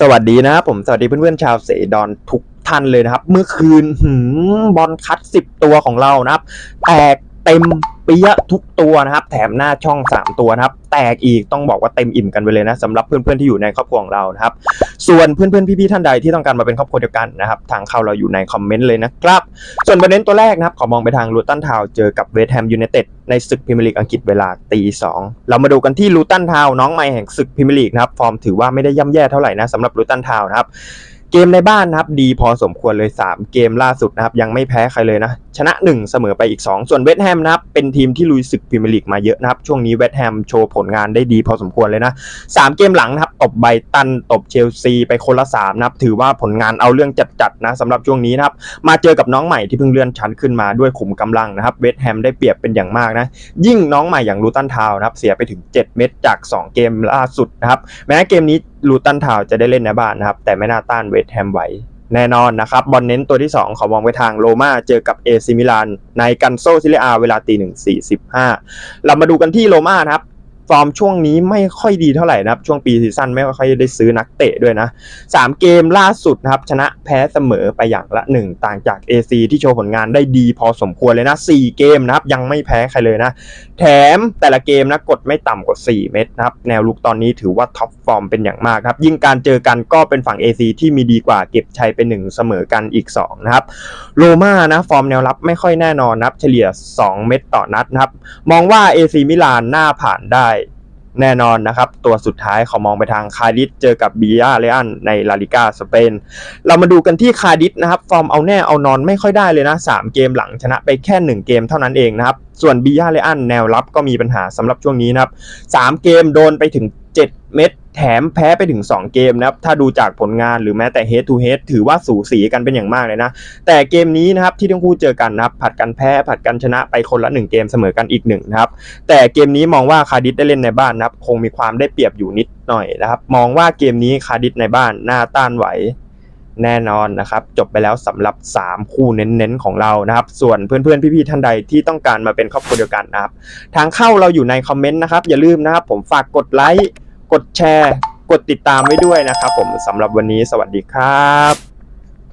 สวัสดีนะครับผมสวัสดีเพื่อนๆชาวเสดอนทุกท่านเลยนะครับ เมื่อคืนหืมบอลคัดสิบตัวของเรานะครับแตก เต็มเปี้ยะทุกตัวนะครับ แถมหน้าช่อง 3 ตัวนะครับ แตกอีกต้องบอกว่าเต็มอิ่มกันไปเลยนะสำหรับเพื่อนๆที่อยู่ในครอบครัวของเรานะครับ ส่วนเพื่อนๆพี่ๆท่านใดที่ต้องการมาเป็นครอบครัวเดียวกันนะครับ ทางเข้าเราอยู่ในคอมเมนต์เลยนะครับ ส่วนประเด็นตัวแรกนะครับ ขอมองไปทางลูตันทาวเจอกับเวสต์แฮมยูไนเต็ดในศึกพรีเมียร์ลีกอังกฤษเวลาตีสองเรามาดูกันที่ลูตันทาวน้องใหม่แห่งศึกพรีเมียร์ลีกนะครับฟอร์มถือว่าไม่ได้ย่ำแย่เท่าไหร่นะสำหรับลูตันทาวนะครับ มในบ้านนะครับ ดีพอสมควรเลย 3 เกมล่าสุดนะครับ ยังไม่แพ้ใครเลยนะ ชนะ 1 เสมอไปอีก 2 ส่วนเวสต์แฮมนะครับ เป็นทีมที่ลุยศึกพรีเมียร์ลีกมาเยอะนะครับ ช่วงนี้เวสต์แฮมโชว์ผลงานได้ดีพอสมควรเลยนะ 3 เกมหลังนะครับ ตบไบรตัน ตบเชลซีไปคนละ 3 นะครับ ถือว่าผลงานเอาเรื่องจัดๆนะสำหรับช่วงนี้นะครับ มาเจอกับน้องใหม่ที่เพิ่งเลื่อนชั้นขึ้นมาด้วยขุมกำลังนะครับ เวสต์แฮมได้เปรียบเป็นอย่างมากนะ ยิ่งน้องใหม่อย่างลูตันทาวน์นะครับ เสียไปถึง 7 เม็ดจาก 2 เกมล่าสุดนะครับ แม้เกมนี้ ลูตันทาวจะได้เล่นในบ้านนะครับ แต่ไม่น่าต้านเวสต์แฮมไหวแน่นอนนะครับ บอลเน้นตัวที่ 2 ขอมองไปทางโรมาเจอกับเอซิมิลานในกันโซซิเลอาเวลาตีหนึ่งสี่สิบห้าเรามาดูกันที่โรมานะครับ ฟอร์มช่วงนี้ไม่ค่อยดีเท่าไหร่นะครับ ช่วงปีซีซั่นไม่ค่อยได้ซื้อนักเตะด้วยนะ 3 เกมล่าสุดนะครับ ชนะแพ้เสมอไปอย่างละ 1 ต่างจาก AC ที่โชว์ผลงานได้ดีพอสมควรเลยนะ 4 เกมนะครับ ยังไม่แพ้ใครเลยนะ แถมแต่ละเกมนะกดไม่ต่ำกว่า 4 เม็ดนะครับ แนวลุกตอนนี้ถือว่าท็อปฟอร์มเป็นอย่างมากครับ ยิ่งการเจอกันก็เป็นฝั่ง AC ที่มีดีกว่าเก็บชัยเป็น1เสมอกันอีก2นะครับโรม่านะฟอร์มแนวรับไม่ค่อยแน่นอนนะครับเฉลี่ย 2 เม็ดต่อนัดนะครับมองว่า AC มิลานหน่าผ่านได้ แน่นอนนะครับ ตัวสุดท้ายเขามองไปทางคาดิสเจอกับบียาเรอันในลาลิกาสเปน เรามาดูกันที่คาดิสนะครับ ฟอร์มเอาแน่เอานอนไม่ค่อยได้เลยนะ 3 เกมหลังชนะไปแค่ 1 เกมเท่านั้นเองนะครับ ส่วนบียาเรอันแนวรับก็มีปัญหาสำหรับช่วงนี้นะครับ 3 เกมโดนไปถึง 7 เม็ดแถมแพ้ไปถึง 2 เกมนะครับ ถ้าดูจากผลงานหรือแม้แต่ head to head ถือว่าสูสีกันเป็นอย่างมากเลยนะ แต่เกมนี้นะครับที่ทั้งคู่เจอกันนะครับ ผัดกันแพ้ผัดกันชนะไปคนละ 1 เกมเสมอกันอีกหนึ่งนะครับ แต่เกมนี้มองว่าคาร์ดิสได้เล่นในบ้านนะครับ คงมีความได้เปรียบอยู่นิดหน่อยนะครับ มองว่าเกมนี้คาร์ดิสในบ้านน่าต้านไหวแน่นอนนะครับ จบไปแล้วสำหรับ 3 คู่เน้นๆของเรานะครับ ส่วนเพื่อนๆ พี่ๆท่านใดที่ต้องการมาเป็นครอบครัวเดียวกันนะครับ ทางเข้าเราอยู่ในคอมเมนต์นะครับ อย่าลืมนะครับ ผมฝากกดไลค์ กดแชร์ กดติดตามไว้ด้วยนะครับผมสำหรับวันนี้สวัสดีครับ